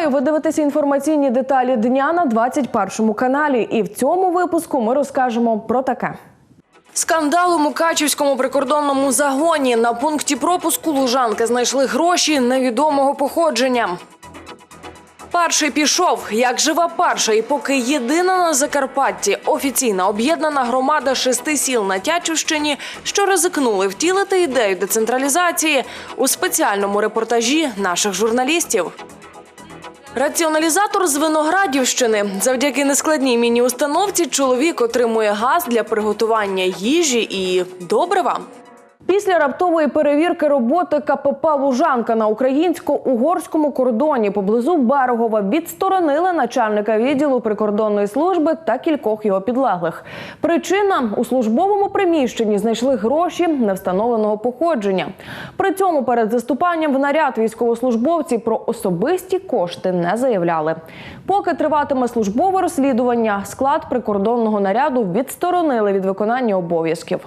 Вітаю! Ви дивитеся інформаційні деталі дня на 21 каналі. І в цьому випуску ми розкажемо про таке. Скандал у Мукачівському прикордонному загоні. На пункті пропуску лужанки знайшли гроші невідомого походження. Перший пішов, як жива перша, і поки єдина на Закарпатті офіційна об'єднана громада шести сіл на Тячівщині, що ризикнули втілити ідею децентралізації у спеціальному репортажі наших журналістів. Раціоналізатор з Виноградівщини. Завдяки нескладній міні-установці чоловік отримує газ для приготування їжі і добрива. Після раптової перевірки роботи КПП Лужанка на українсько-угорському кордоні поблизу Берегова відсторонили начальника відділу прикордонної служби та кількох його підлеглих. Причина у службовому приміщенні знайшли гроші невстановленого походження. При цьому перед заступанням в наряд військовослужбовці про особисті кошти не заявляли. Поки триватиме службове розслідування, склад прикордонного наряду відсторонили від виконання обов'язків.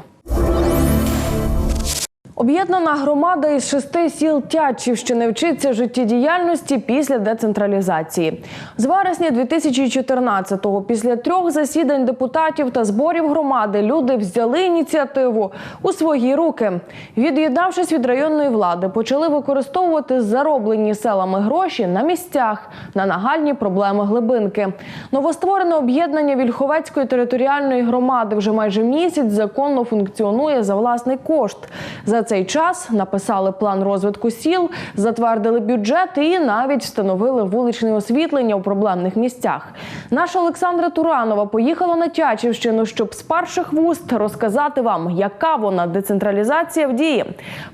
Об'єднана громада із шести сіл Тячівщини вчиться життєдіяльності після децентралізації. З вересня 2014-го, після трьох засідань депутатів та зборів громади, люди взяли ініціативу у свої руки. Від'єднавшись від районної влади, почали використовувати зароблені селами гроші на місцях на нагальні проблеми глибинки. Новостворене об'єднання Вільховецької територіальної громади вже майже місяць законно функціонує за власний кошт. За цей час написали план розвитку сіл, затвердили бюджет і навіть встановили вуличне освітлення у проблемних місцях. Наша Олександра Туранова поїхала на Тячівщину, щоб з перших вуст розказати вам, яка вона децентралізація в дії.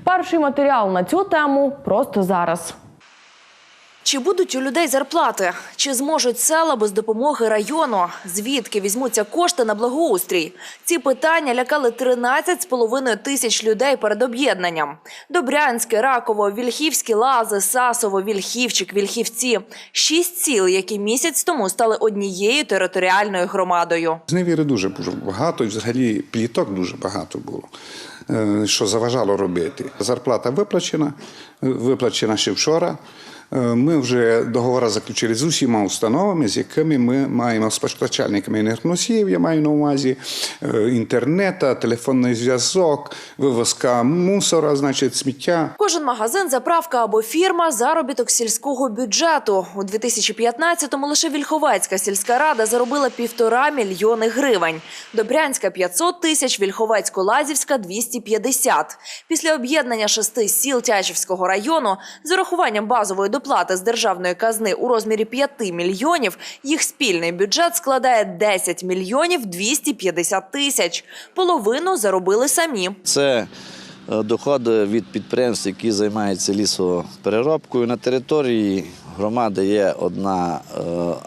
Перший матеріал на цю тему просто зараз. Чи будуть у людей зарплати? Чи зможуть села без допомоги району? Звідки візьмуться кошти на благоустрій? Ці питання лякали 13,5 тисяч людей перед об'єднанням. Добрянське, Раково, Вільхівські лази, Сасово, Вільхівчик, Вільхівці – шість сіл, які місяць тому стали однією територіальною громадою. Зневіри дуже багато, і взагалі пліток дуже багато було, е, що заважало робити. Зарплата виплачена, виплачена ще вчора. Е, Ми вже договори заключили з усіма установами, з якими ми маємо з постачальниками енергоносіїв, я маю на увазі е, інтернета, телефонний зв'язок, вивозка мусора, значить сміття. Кожен магазин, заправка або фірма – заробіток сільського бюджету. У 2015-му лише Вільховецька сільська рада заробила півтора мільйони гривень. Добрянська – 500 тисяч, Вільховецько-Лазівська – 250. Після об'єднання шести сіл Тячівського району з урахуванням базової доплати з державної казни у розмірі 5 мільйонів, їх спільний бюджет складає 10 мільйонів 250 тисяч. Половину заробили самі. Це е, доходи від підприємств, які займаються лісопереробкою. На території громади є одна е,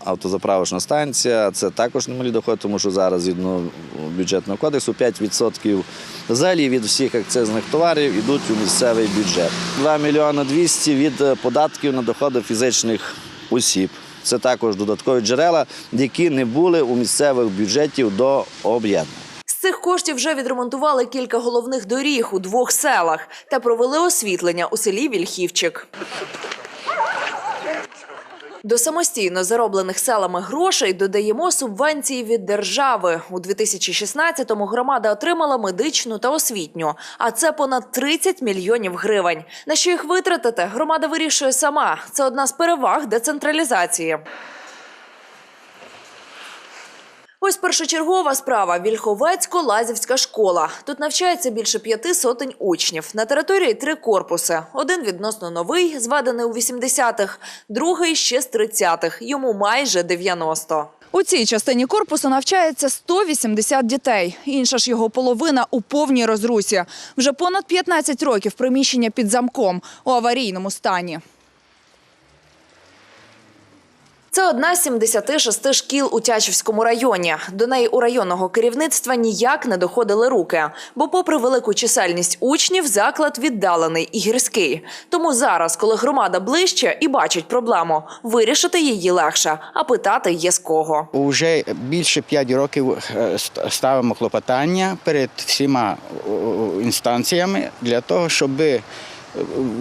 автозаправочна станція. Це також немалі доходи, тому що зараз згідно бюджетного кодексу 5% взагалі від всіх акцизних товарів йдуть у місцевий бюджет. 2 мільйони 200 від е, податків на доходи фізичних осіб. Це також додаткові джерела, які не були у місцевих бюджетів до об'єднання. З цих коштів вже відремонтували кілька головних доріг у двох селах та провели освітлення у селі Вільхівчик. До самостійно зароблених селами грошей додаємо субвенції від держави. У 2016-му громада отримала медичну та освітню, а це понад 30 мільйонів гривень. На що їх витратити, громада вирішує сама. Це одна з переваг децентралізації. Ось першочергова справа – Вільховецько-Лазівська школа. Тут навчається більше п'яти сотень учнів. На території три корпуси. Один відносно новий, зведений у 80-х, другий ще з 30-х, йому майже 90. У цій частині корпусу навчається 180 дітей. Інша ж його половина у повній розрусі. Вже понад 15 років приміщення під замком у аварійному стані. Це одна з 76 шкіл у Тячівському районі. До неї у районного керівництва ніяк не доходили руки. Бо попри велику чисельність учнів, заклад віддалений і гірський. Тому зараз, коли громада ближче і бачить проблему, вирішити її легше, а питати є з кого. Уже більше 5 років е, ставимо клопотання перед всіма інстанціями для того, щоб е,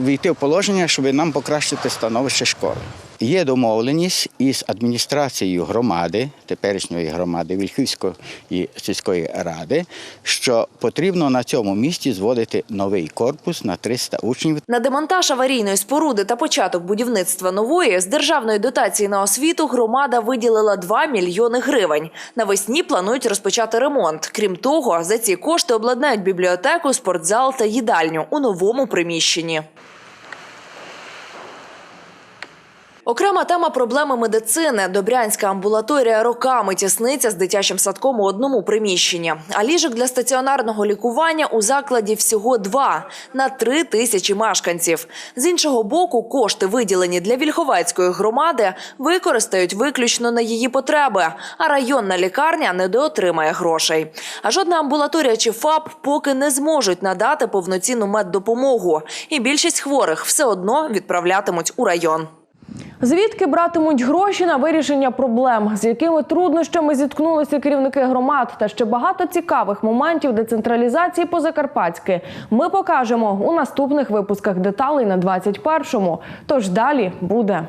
війти в положення, щоб нам покращити становище школи. Є домовленість із адміністрацією громади, теперішньої громади Вільхівської сільської ради, що потрібно на цьому місці зводити новий корпус на 300 учнів. На демонтаж аварійної споруди та початок будівництва нової з державної дотації на освіту громада виділила 2 мільйони гривень. Навесні планують розпочати ремонт. Крім того, за ці кошти обладнають бібліотеку, спортзал та їдальню у новому приміщенні. Окрема тема проблеми медицини. Добрянська амбулаторія роками тісниться з дитячим садком у одному приміщенні. А ліжок для стаціонарного лікування у закладі всього два на три тисячі мешканців. З іншого боку, кошти, виділені для Вільховецької громади, використають виключно на її потреби. А районна лікарня недоотримає грошей. А жодна амбулаторія чи ФАП поки не зможуть надати повноцінну меддопомогу. І більшість хворих все одно відправлятимуть у район. Звідки братимуть гроші на вирішення проблем, з якими труднощами зіткнулися керівники громад, та ще багато цікавих моментів децентралізації по Закарпатськи ми покажемо у наступних випусках деталей на 21-му. Тож далі буде.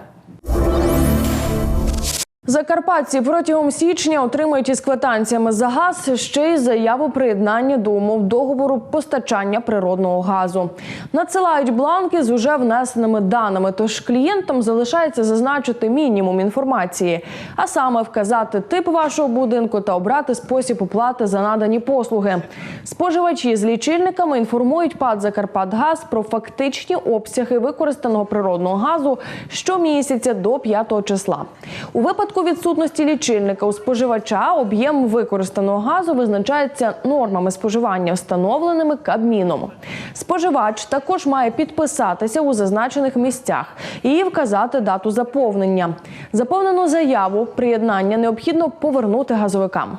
Закарпатці протягом січня отримають із квитанціями за газ ще й заяву приєднання до умов договору постачання природного газу. Надсилають бланки з уже внесеними даними, тож клієнтам залишається зазначити мінімум інформації, а саме вказати тип вашого будинку та обрати спосіб оплати за надані послуги. Споживачі з лічильниками інформують ПАД «Закарпатгаз» про фактичні обсяги використаного природного газу щомісяця до 5 числа. У випадку відсутності лічильника у споживача об'єм використаного газу визначається нормами споживання, встановленими Кабміном. Споживач також має підписатися у зазначених місцях і вказати дату заповнення. Заповнену заяву приєднання необхідно повернути газовикам.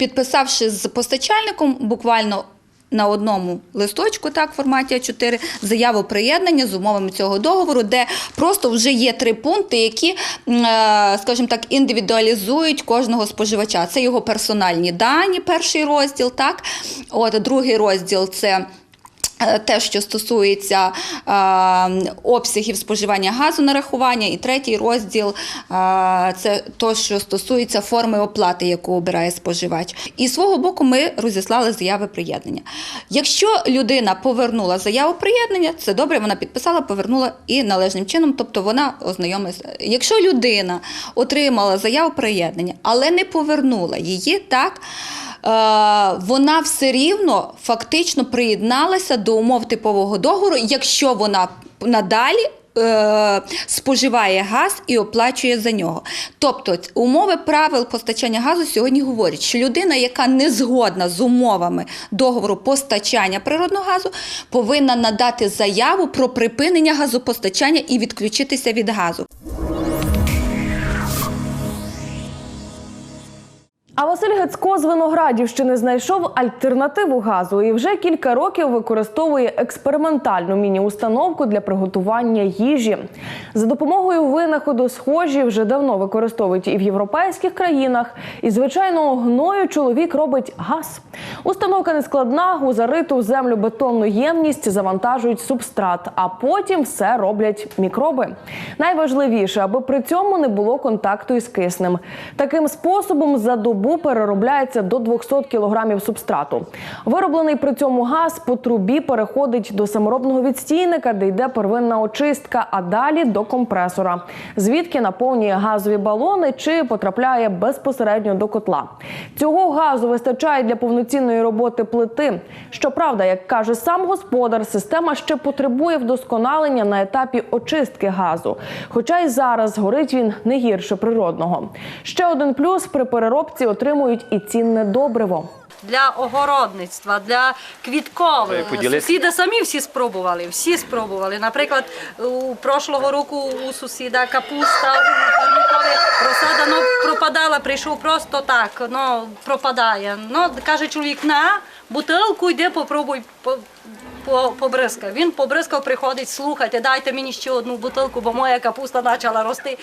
підписавши з постачальником буквально на одному листочку, так, в форматі А4, заяву приєднання з умовами цього договору, де просто вже є три пункти, які, е, скажімо так, індивідуалізують кожного споживача. Це його персональні дані, перший розділ, так. От, другий розділ це. Е, Те, що стосується е, обсягів споживання газу нарахування, і третій розділ е, це то, що стосується форми оплати, яку обирає споживач. І свого боку ми розіслали заяви приєднання. Якщо людина повернула заяву приєднання, це добре, вона підписала, повернула і належним чином, тобто вона ознайомилася. Якщо людина отримала заяву приєднання, але не повернула її, так. Е, Вона все рівно фактично приєдналася до умов типового договору, якщо вона надалі е, споживає газ і оплачує за нього. Тобто умови правил постачання газу сьогодні говорять, що людина, яка не згодна з умовами договору постачання природного газу, повинна надати заяву про припинення газопостачання і відключитися від газу. А Василь Гецько з Виноградівщини знайшов альтернативу газу і вже кілька років використовує експериментальну міні-установку для приготування їжі. За допомогою винаходу схожі вже давно використовують і в європейських країнах. І звичайного гною чоловік робить газ. Установка не складна, у зариту землю бетонну ємність завантажують субстрат, а потім все роблять мікроби. Найважливіше, аби при цьому не було контакту із киснем. Таким способом за добу переробляється до 200 кг субстрату. Вироблений при цьому газ по трубі переходить до саморобного відстійника, де йде первинна очистка, а далі до компресора, звідки наповнює газові балони чи потрапляє безпосередньо до котла. Цього газу вистачає для повноцінної роботи плити. Щоправда, як каже сам господар, система ще потребує вдосконалення на етапі очистки газу. Хоча й зараз горить він не гірше природного. Ще один плюс при переробці отримують і цінне добриво. для огородництва, для квіткових. Сусіди самі всі спробували, всі спробували. Наприклад, у прошлого року у сусіда капуста у розсада ну, пропадала, прийшов просто так, ну, пропадає. Ну, каже чоловік, на бутилку йди, попробуй. по- по- Побризкав. Він побризкав, приходить, слухайте, дайте мені ще одну бутилку, бо моя капуста почала рости.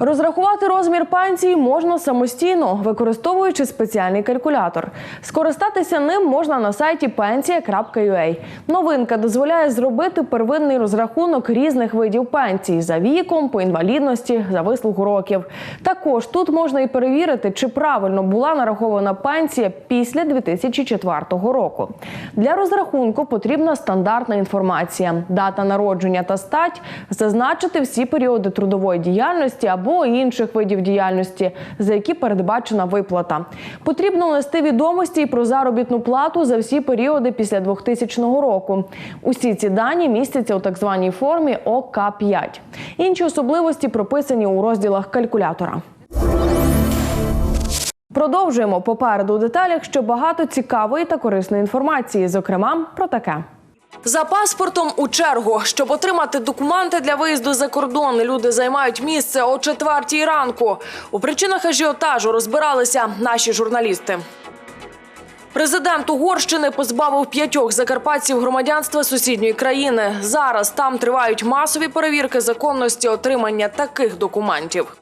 Розрахувати розмір пенсії можна самостійно, використовуючи спеціальний калькулятор. Скористатися ним можна на сайті pensія.ua. Новинка дозволяє зробити первинний розрахунок різних видів пенсій за віком, по інвалідності, за вислугу років. Також тут можна і перевірити, чи правильно була нарахована пенсія після 2004 року. Для розрахунку потрібна стандартна інформація: дата народження та стать, зазначити всі періоди трудової діяльності або інших видів діяльності, за які передбачена виплата. Потрібно внести відомості і про заробітну плату за всі періоди після 2000 року. Усі ці дані містяться у так званій формі ОК5. Інші особливості прописані у розділах калькулятора. Продовжуємо попереду у деталях ще багато цікавої та корисної інформації, зокрема про таке. За паспортом у чергу, щоб отримати документи для виїзду за кордон, люди займають місце о четвертій ранку. У причинах ажіотажу розбиралися наші журналісти. Президент Угорщини позбавив п'ятьох закарпатців громадянства сусідньої країни. Зараз там тривають масові перевірки законності отримання таких документів.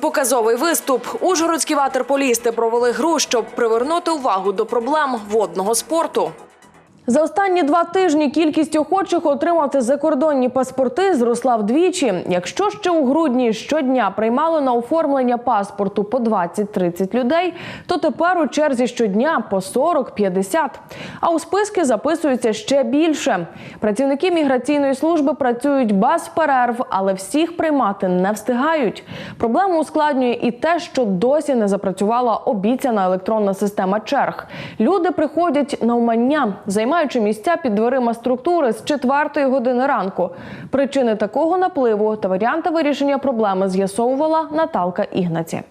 Показовий виступ. Ужгородські ватерполісти провели гру, щоб привернути увагу до проблем водного спорту. За останні два тижні кількість охочих отримати закордонні паспорти зросла вдвічі. Якщо ще у грудні щодня приймали на оформлення паспорту по 20-30 людей, то тепер у черзі щодня по 40-50. А у списки записується ще більше. Працівники міграційної служби працюють без перерв, але всіх приймати не встигають. Проблему ускладнює і те, що досі не запрацювала обіцяна електронна система черг. Люди приходять на умання, займаючи місця під дверима структури з 4 години ранку. Причини такого напливу та варіанти вирішення проблеми з'ясовувала Наталка Ігнаці.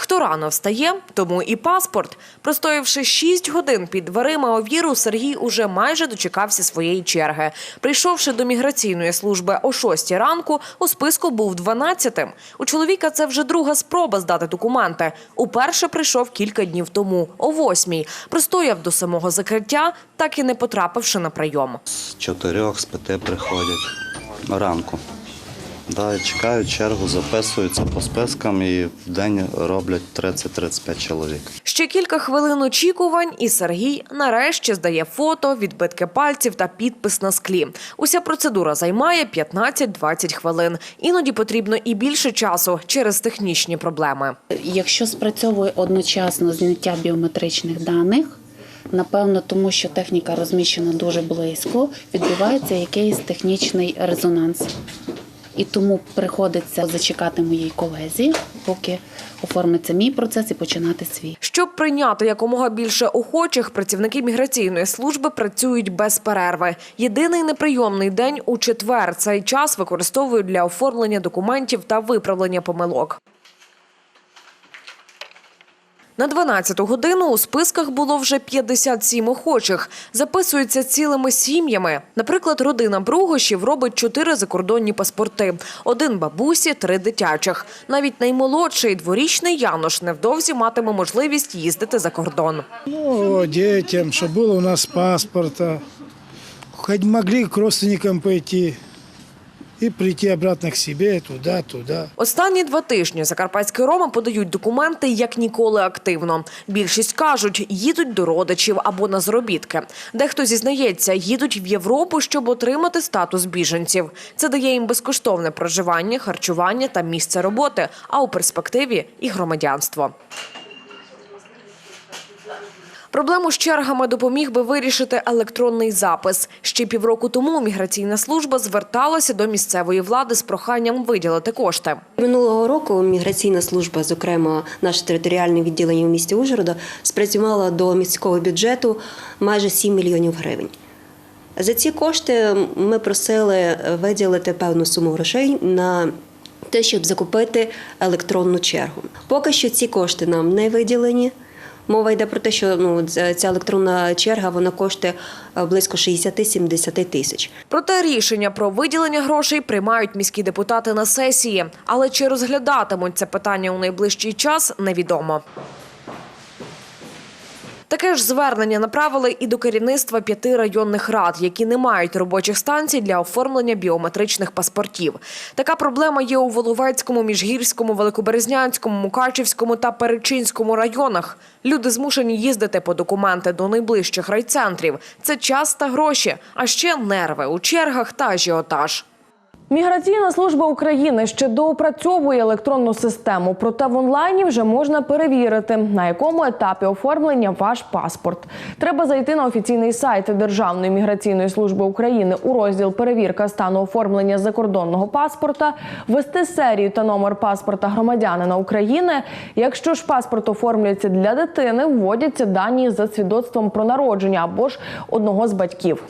Хто рано встає, тому і паспорт. Простоявши 6 годин під дверима овіру, Сергій уже майже дочекався своєї черги. Прийшовши до міграційної служби о 6 ранку, у списку був 12-тим. У чоловіка це вже друга спроба здати документи. Уперше прийшов кілька днів тому, о 8 Простояв до самого закриття, так і не потрапивши на прийом. з чотирьох з п'яти приходять ранку. Да, чекають чергу, записуються по спискам і в день роблять 30-35 чоловік. Ще кілька хвилин очікувань, і Сергій нарешті здає фото, відбитки пальців та підпис на склі. Уся процедура займає 15-20 хвилин. Іноді потрібно і більше часу через технічні проблеми. Якщо спрацьовує одночасно зняття біометричних даних, напевно, тому що техніка розміщена дуже близько, відбувається якийсь технічний резонанс. І тому приходиться зачекати моїй колезі, поки оформиться мій процес і починати свій. Щоб прийняти якомога більше охочих, працівники міграційної служби працюють без перерви. Єдиний неприйомний день у четвер. Цей час використовують для оформлення документів та виправлення помилок. На 12-ту годину у списках було вже 57 охочих. Записуються цілими сім'ями. Наприклад, родина Бругошів робить чотири закордонні паспорти. Один бабусі, три дитячих. Навіть наймолодший дворічний Янош невдовзі матиме можливість їздити за кордон. Ну, детям, чтобы было у нас паспорта. Хоть могли к родственникам пойти и прийти обратно к себе, туда, туда. Останні два тижні закарпатські роми подають документи як ніколи активно. Більшість кажуть, їдуть до родичів або на заробітки. Дехто зізнається, їдуть в Європу, щоб отримати статус біженців. Це дає їм безкоштовне проживання, харчування та місце роботи, а у перспективі і громадянство. Проблему з чергами допоміг би вирішити електронний запис. Ще півроку тому міграційна служба зверталася до місцевої влади з проханням виділити кошти. Минулого року міграційна служба, зокрема наше територіальне відділення в місті Ужгорода, спрацювала до міського бюджету майже 7 мільйонів гривень. За ці кошти ми просили виділити певну суму грошей на те, щоб закупити електронну чергу. Поки що ці кошти нам не виділені. Мова йде про те, що ну, ця електронна черга вона коштує е, близько 60-70 тисяч. Проте рішення про виділення грошей приймають міські депутати на сесії. Але чи розглядатимуть це питання у найближчий час, невідомо. Таке ж звернення направили і до керівництва п'яти районних рад, які не мають робочих станцій для оформлення біометричних паспортів. Така проблема є у Воловецькому, Міжгірському, Великоберезнянському, Мукачівському та Перечинському районах. Люди змушені їздити по документи до найближчих райцентрів. Це час та гроші, а ще нерви у чергах та ажіотаж. Міграційна служба України ще доопрацьовує електронну систему, проте в онлайні вже можна перевірити, на якому етапі оформлення ваш паспорт. Треба зайти на офіційний сайт Державної міграційної служби України у розділ Перевірка стану оформлення закордонного паспорта, ввести серію та номер паспорта громадянина України. Якщо ж паспорт оформлюється для дитини, вводяться дані за свідоцтвом про народження або ж одного з батьків.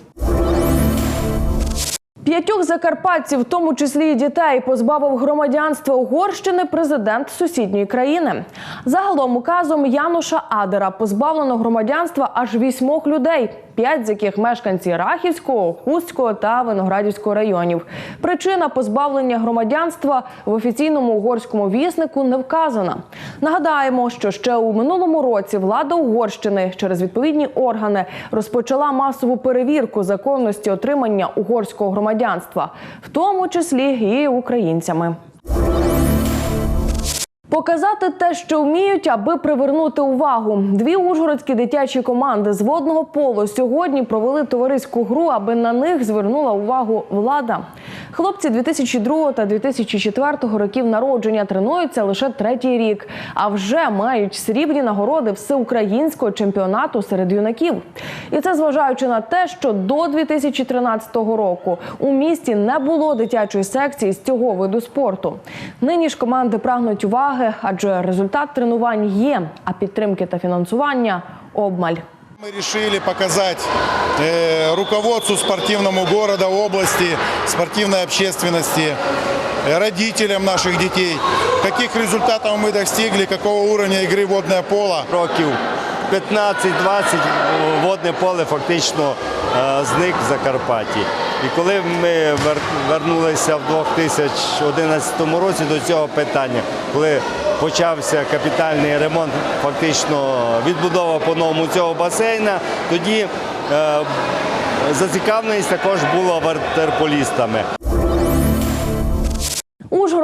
П'ятьох закарпатців, в тому числі і дітей, позбавив громадянства Угорщини президент сусідньої країни. Загалом указом Януша Адера позбавлено громадянства аж вісьмох людей, п'ять з яких мешканці Рахівського, Хустського та Виноградівського районів. Причина позбавлення громадянства в офіційному угорському віснику не вказана. Нагадаємо, що ще у минулому році влада Угорщини через відповідні органи розпочала масову перевірку законності отримання угорського громадянства, в тому числі і українцями. Показати те, що вміють, аби привернути увагу. Дві ужгородські дитячі команди з водного полу сьогодні провели товариську гру, аби на них звернула увагу влада. Хлопці 2002 та 2004 років народження тренуються лише третій рік, а вже мають срібні нагороди всеукраїнського чемпіонату серед юнаків. І це зважаючи на те, що до 2013 року у місті не було дитячої секції з цього виду спорту. Нині ж команди прагнуть уваги, адже результат тренувань є, а підтримки та фінансування обмаль. Мы решили показать э, руководству спортивному города, области, спортивной общественности, э, родителям наших детей, каких результатов мы достигли, какого уровня игры водное поло. років 15-20 водне поле фактично е, зник в Закарпатті. І коли ми вернулися в 2011 році до цього питання, коли почався капітальний ремонт, фактично відбудова по-новому цього басейна, тоді е, зацікавленість також була ватерполістами.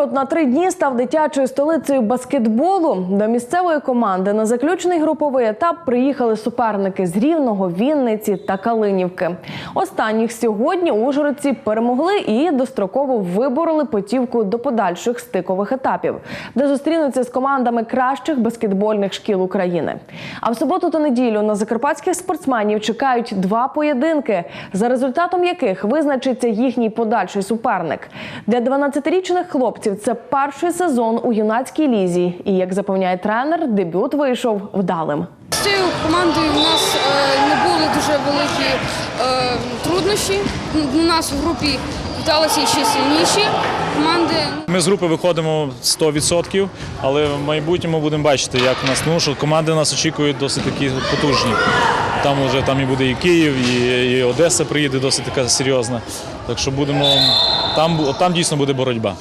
Ужгород на три дні став дитячою столицею баскетболу. До місцевої команди на заключний груповий етап приїхали суперники з Рівного, Вінниці та Калинівки. Останніх сьогодні ужгородці перемогли і достроково вибороли потівку до подальших стикових етапів, де зустрінуться з командами кращих баскетбольних шкіл України. А в суботу та неділю на закарпатських спортсменів чекають два поєдинки, за результатом яких визначиться їхній подальший суперник. Для 12-річних хлопців це перший сезон у юнацькій лізі. І як запевняє тренер, дебют вийшов вдалим. З цією командою у нас е, не були дуже великі е, труднощі. У нас в групі вдалися ще сильніші команди. Ми з групи виходимо 100%, але в майбутньому будемо бачити, як нас ну, що команди нас очікують досить такі потужні. Там вже там і буде і Київ, і, і Одеса приїде досить така серйозна. Так що будемо там, там дійсно буде боротьба.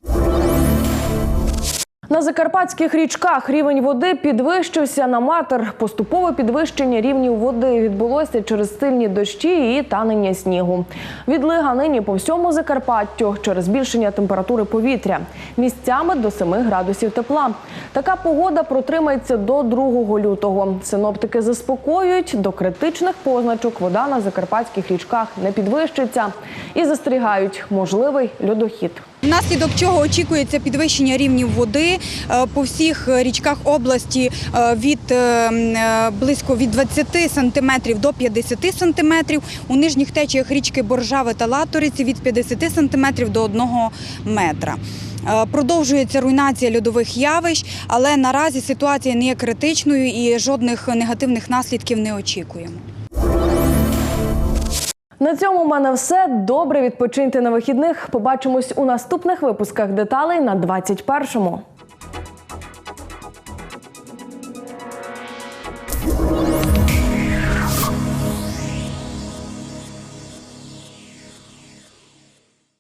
На закарпатських річках рівень води підвищився на матер. Поступове підвищення рівнів води відбулося через сильні дощі і танення снігу. Відлига нині по всьому Закарпаттю через збільшення температури повітря. Місцями до 7 градусів тепла. Така погода протримається до 2 лютого. Синоптики заспокоюють, до критичних позначок вода на закарпатських річках не підвищиться і застерігають можливий льодохід. Внаслідок чого очікується підвищення рівнів води е, по всіх річках області е, від е, близько від 20 сантиметрів до 50 сантиметрів. У нижніх течіях річки Боржави та Латориці від 50 сантиметрів до 1 метра. Продовжується руйнація льодових явищ, але наразі ситуація не є критичною і жодних негативних наслідків не очікуємо. На цьому в мене все. Добре відпочиньте на вихідних. Побачимось у наступних випусках деталей на 21-му.